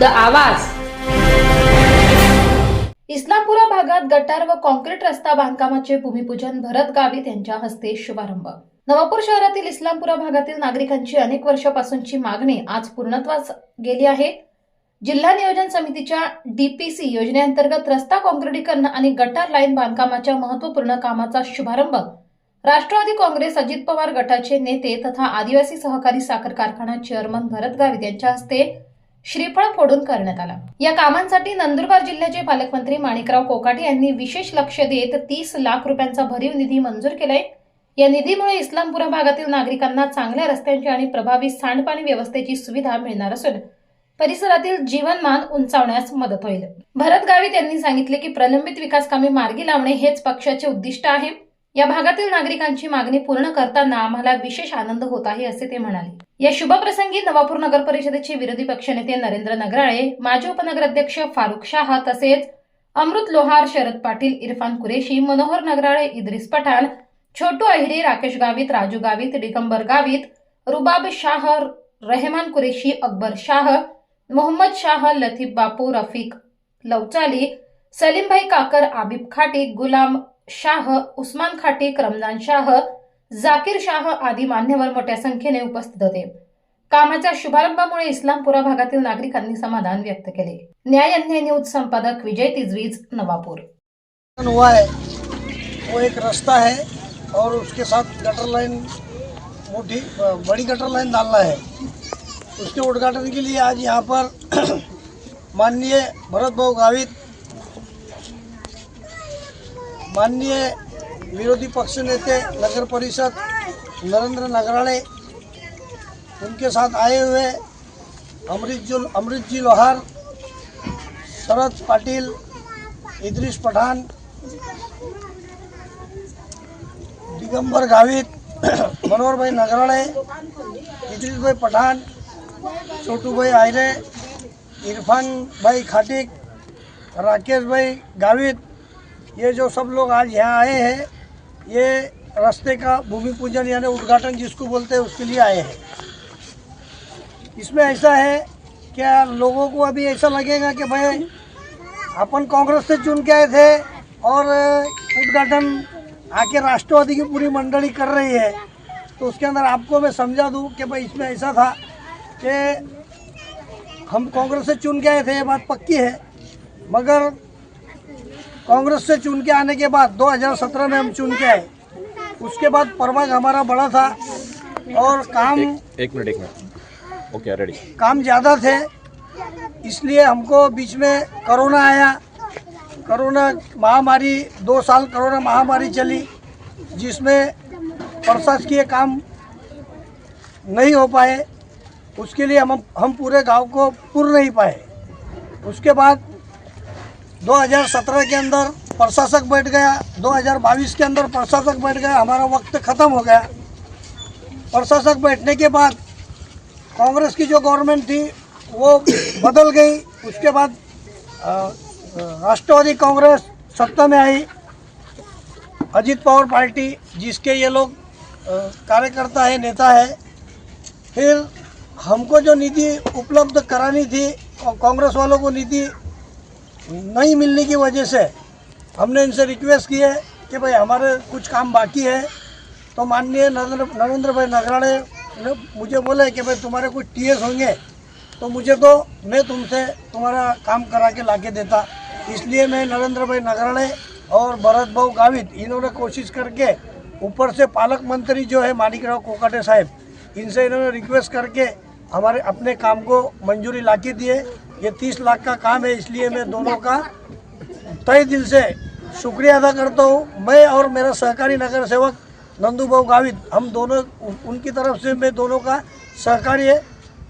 विरुद्ध आवाज. इस्लामपुरा भागात गटार व कॉन्क्रीट रस्ता बांधकामाचे भूमिपूजन भरत गावित यांच्या हस्ते शुभारंभ. नवापूर शहरातील इस्लामपुरा भागातील नागरिकांची अनेक वर्षापासूनची मागणी आज पूर्णत्वास गेली आहे. जिल्हा नियोजन समितीच्या डीपीसी योजनेअंतर्गत रस्ता कॉन्क्रिटीकरण आणि गटार लाईन बांधकामाच्या महत्त्वपूर्ण कामाचा शुभारंभ राष्ट्रवादी काँग्रेस अजित पवार गटाचे नेते तथा आदिवासी सहकारी साखर कारखाना चेअरमन भरत गावित यांच्या हस्ते श्रीफळ फोडून करण्यात आला. या कामांसाठी नंदुरबार जिल्ह्याचे पालकमंत्री माणिकराव कोकाटे यांनी विशेष लक्ष देत तीस लाख रुपयांचा भरीव निधी मंजूर केलाय. या निधीमुळे इस्लामपुरा भागातील नागरिकांना चांगल्या रस्त्यांची आणि प्रभावी सांडपाणी व्यवस्थेची सुविधा मिळणार असून परिसरातील जीवनमान उंचावण्यास मदत होईल. भरत गावित यांनी सांगितले की प्रलंबित विकास कामे मार्गी लावणे हेच पक्षाचे उद्दिष्ट आहे. या भागातील नागरिकांची मागणी पूर्ण करताना आम्हाला विशेष आनंद होत आहे असे ते म्हणाले. या शुभप्रसंगी नवापूर नगर परिषदेचे विरोधी पक्षनेते नरेंद्र नगराळे माजी उपनगराध्यक्ष फारुख शाह तसेच अमृत लोहार शरद पाटील इरफान कुरेशी मनोहर नगराळे इद्रिस पठाण छोटू अहिरे राकेश गावित राजू गावित दिगंबर गावित रुबाब शाह रहमान कुरेशी अकबर शाह मोहम्मद शाह लतीफ बापू रफिक लवचाली सलीमभाई काकर आबिब खाटी गुलाम शाह उस्मान खाटी रमजान शाह जाकीर शाह आदी मान्यवर मोठ्या संख्येने उपस्थित होते. कामाच्या शुभारंभामुळे इस्लामपुरा भागातील नागरिकांनी समाधान व्यक्त केले. न्याय अन्याय न्यूज संपादक विजय तिजवीज नवापूर. हुआ है। वो एक रास्ता है और उसके साथ गटर लाइन मोटी बड़ी गटर लाइन डालना है। उसके उद्घाटन के लिए आज यहाँ पर माननीय भरत भाऊ गावित माननीय विरोधी पक्ष नेते नगर परिषद नरेंद्र नगराळे उनके साथ आए हुए अमृत जी अमृत जी लोहार शरद पाटिल इद्रिस पठान दिगंबर गावित मनोहरभाई नगराळे इद्रिसभाई पठान छोटूभाई आयरे इरफानभाई खाटिक राकेशभाई गावित ये जो सब लोग आज यहाँ आए हैं, ये रास्ते का भूमि पूजन यानी उद्घाटन जिसको बोलते हैं, उसके लिए आए हैं। इसमें ऐसा है, क्या लोगों को अभी ऐसा लगेगा कि भाई, अपन कांग्रेस से चुन के आए थे और उद्घाटन आके राष्ट्रवादी की पूरी मंडली कर रही है तो उसके अंदर आपको मैं समझा दूँ कि भाई इसमें ऐसा था कि हम कांग्रेस से चुन के आए थे, ये बात पक्की है, मगर कांग्रेस से चुन के आने के बाद 2017 में हम चुन के आए। उसके बाद प्रभाग हमारा बड़ा था और काम एक मिनट एक मिनट। ओके रेडी काम ज़्यादा थे इसलिए हमको बीच में कोरोना आया। कोरोना महामारी दो साल कोरोना महामारी चली जिसमें प्रशासकीय काम नहीं हो पाए। उसके लिए हम हम पूरे गाँव को पुर नहीं पाए। उसके बाद 2017 के अंदर प्रशासक बैठ गया 2022 के अंदर प्रशासक बैठ गया, हमारा वक्त ख़त्म हो गया। प्रशासक बैठने के बाद कांग्रेस की जो गवर्नमेंट थी, वो बदल गई। उसके बाद राष्ट्रवादी कांग्रेस सत्ता में आई, अजीत पवार पार्टी, जिसके ये लोग कार्यकर्ता है, नेता है। फिर हमको जो निधि उपलब्ध करानी थी कांग्रेस वालों को निधि नहीं मिलने की वजह से हमने इनसे रिक्वेस्ट की है कि भाई हमारे कुछ काम बाकी है। तो माननीय नरेंद्र नरेंद्र भाई नगराड़े ने मुझे बोला है कि भाई तुम्हारे कुछ टीएस होंगे तो मुझे तो मैं तुमसे तुम्हारा काम करा के ला के देता। इसलिए मैं नरेंद्र भाई नगराड़े और भरत भाऊ गावित इन्होंने कोशिश करके ऊपर से पालक मंत्री जो है मानिकराव कोकाटे साहब इनसे इन्होंने रिक्वेस्ट करके हमारे अपने काम को मंजूरी ला के दिए। ये तीस लाख का काम है इसलिए मैं दोनों का तय दिल से शुक्रिया अदा करता हूँ। मैं और मेरा सहकारी नगर सेवक नंदू भाऊ गावित हम दोनों उनकी तरफ़ से मैं दोनों का सहकारी है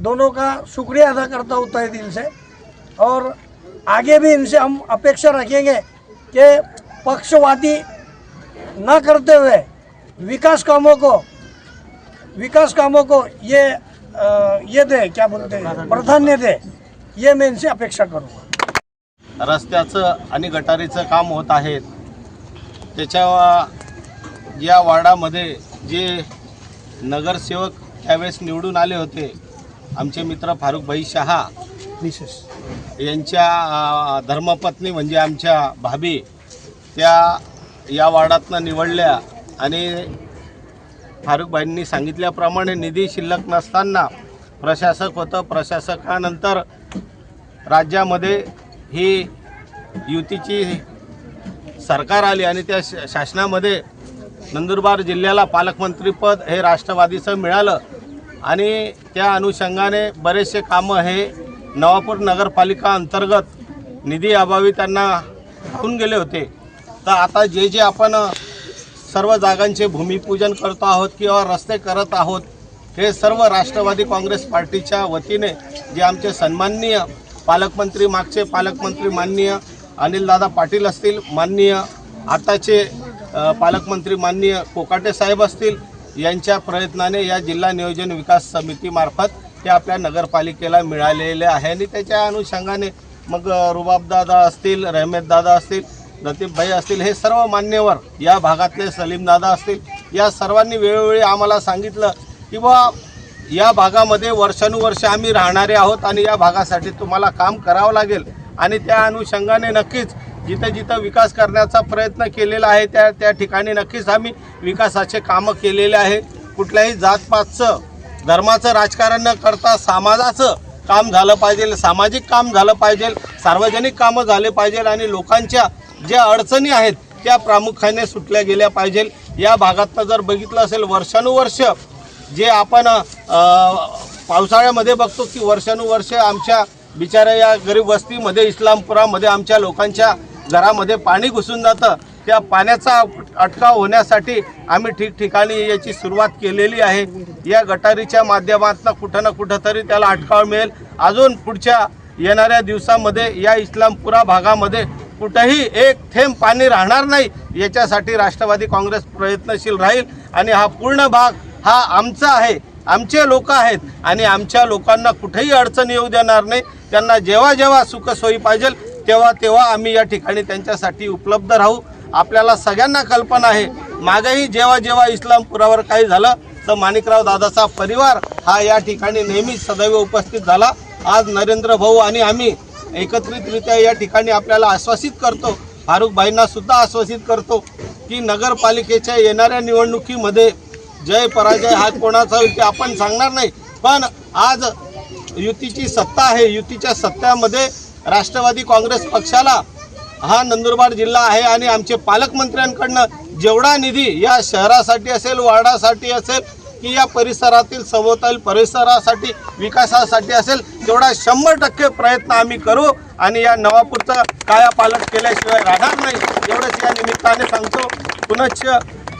दोनों का शुक्रिया अदा करता हूँ तय दिल से। और आगे भी इनसे हम अपेक्षा रखेंगे कि पक्षवादी न करते हुए विकास कामों को विकास कामों को ये अ, ये दे क्या बोलते हैं प्राधान्य दे। ये मैं इनसे अपेक्षा करूँगा रस्त्याचं आणि गटारीचं काम होत आहे. त्याच्या या वार्डामध्ये जे नगरसेवक त्यावेळेस निवडून आले होते आमचे मित्र फारुखभाई शहा मिसेस यांच्या धर्मपत्नी म्हणजे आमच्या भाभी त्या या वार्डातनं निवडल्या आणि फारुखबाईंनी सांगितल्याप्रमाणे निधी शिल्लक नसताना प्रशासक होतं. प्रशासकानंतर राज्यामध्ये ही युतीची सरकार आली आणि त्या शासनामध्ये नंदुरबार जिल्ह्याला पालकमंत्रीपद हे राष्ट्रवादीचं मिळालं. आणि त्या अनुषंगाने बरेचसे कामं हे नवापूर नगरपालिका अंतर्गत निधी अभावी त्यांना होऊन गेले होते. तर आता जे जे आपण सर्व जागांचे भूमिपूजन करतो आहोत किंवा रस्ते करत आहोत हे सर्व राष्ट्रवादी काँग्रेस पार्टीच्या वतीने जे आमचे सन्माननीय पालकमंत्री मागचे पालकमंत्री माननीय अनिलदादा पाटील असतील माननीय आताचे पालकमंत्री माननीय कोकाटे साहेब असतील यांच्या प्रयत्नाने या जिल्हा नियोजन विकास समितीमार्फत ते आपल्या नगरपालिकेला मिळालेले आहे. आणि त्याच्या अनुषंगाने मग रुबाबदादा असतील रहमेददादा असतील लतीफभाई असतील हे सर्व मान्यवर या भागातले सलीमदादा असतील या सर्वांनी वेळोवेळी आम्हाला सांगितलं की बा या भागामध्ये वर्षानुवर्ष आम्ही राहणारे आहोत आणि या भागासाठी तुम्हाला काम करावं लागेल. आणि त्या अनुषंगाने नक्कीच जिथं जिथं विकास करण्याचा प्रयत्न केलेला आहे त्या त्या ठिकाणी नक्कीच आम्ही विकासाचे कामं केलेले आहे. कुठल्याही जातपातचं धर्माचं राजकारण न करता समाजाचं काम झालं पाहिजे सामाजिक काम झालं पाहिजे सार्वजनिक कामं झाले पाहिजे आणि लोकांच्या ज्या अडचणी आहेत त्या प्रामुख्याने सुटल्या गेल्या पाहिजे. या भागातनं जर बघितलं असेल वर्षानुवर्ष जे आपण पावसाळ्यामध्ये बघतो की वर्षानुवर्ष आमच्या बिचाऱ्या या गरीब वस्तीमध्ये इस्लामपुरामध्ये आमच्या लोकांच्या घरामध्ये पाणी घुसून जातं. त्या पाण्याचा अटकाव होण्यासाठी आम्ही ठिकठिकाणी याची सुरुवात केलेली आहे. या गटारीच्या माध्यमातून कुठं ना कुठं तरी त्याला अटकाव मिळेल. अजून पुढच्या येणाऱ्या दिवसामध्ये या इस्लामपुरा भागामध्ये कुठंही एक थेंब पाणी राहणार नाही. याच्यासाठी राष्ट्रवादी काँग्रेस प्रयत्नशील राहील आणि हा पूर्ण भाग हा आमचा आहे. आमचे लोक आहेत आणि आमच्या लोकांना कुठेही अडचण येऊ देणार नाही. त्यांना जेव्हा जेव्हा सुखसोयी पाहिजे तेव्हा तेव्हा आम्ही या ठिकाणी त्यांच्यासाठी उपलब्ध राहू. आपल्याला सगळ्यांना कल्पना आहे. मागेही जेव्हा जेव्हा इस्लामपुरावर काही झालं तर माणिकराव दादाचा परिवार हा या ठिकाणी नेहमीच सदैव उपस्थित झाला. आज नरेंद्र भाऊ आणि आम्ही एकत्रितरित्या या ठिकाणी आपल्याला आश्वासित करतो फारुखबाईंना सुद्धा आश्वासित करतो की नगरपालिकेच्या येणाऱ्या निवडणुकीमध्ये जय पराजय हा कोणाचा होईल ते आपण सांगणार नाही. पण आज युतीची सत्ता आहे. युतीच्या सत्तामध्ये राष्ट्रवादी काँग्रेस पक्षाला हा नंदुरबार जिल्हा आहे आणि आमचे पालकमंत्र्यांकडनं जेवढा निधी या शहरासाठी असेल वार्डासाठी असेल की या परिसरातील सभोवताल परिसरासाठी विकासासाठी असेल तेवढा शंभर टक्के प्रयत्न आम्ही करू आणि या नवापूरचं कायापालट केल्याशिवाय राहणार नाही. एवढंच या निमित्ताने सांगतो. पुनश्च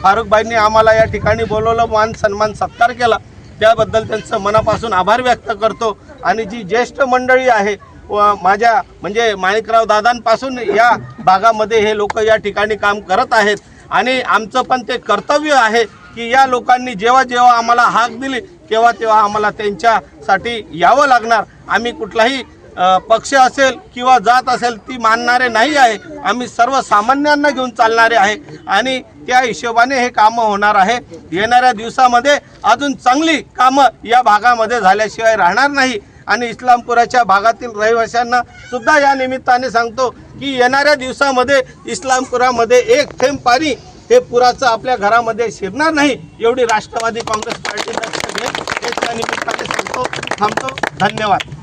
फारुखबाईंनी आम्हाला या ठिकाणी बोलवलं मान सन्मान सत्कार केला. त्याबद्दल त्यांचं मनापासून आभार व्यक्त करतो. आणि जी ज्येष्ठ मंडळी आहे व माझ्या म्हणजे माणिकराव दादांपासून या भागामध्ये हे लोक या ठिकाणी काम करत आहेत. आणि आमचं पण ते कर्तव्य आहे की या लोकांनी जेव्हा जेव्हा आम्हाला हाक दिली तेव्हा तेव्हा आम्हाला त्यांच्यासाठी यावं लागणार. आम्ही कुठलाही पक्ष असेल किंवा जात असेल ती मानणारे नाही आहे. आम्ही सर्वसामान्यांना घेऊन चालणारे आहे. आणि त्या हिशोबाने हे कामं होणार आहे. येणाऱ्या दिवसामध्ये अजून चांगली कामं या भागामध्ये झाल्याशिवाय राहणार नाही. आणि इस्लामपुराच्या भागातील रहिवाशांना सुद्धा या निमित्ताने सांगतो की येणाऱ्या दिवसामध्ये इस्लामपुरामध्ये एक थेंब पाणी हे पुराचं आपल्या घरामध्ये शिरणार नाही एवढी राष्ट्रवादी काँग्रेस पार्टी लक्ष घेईल हे त्या निमित्ताने सांगतो. थांबतो. धन्यवाद.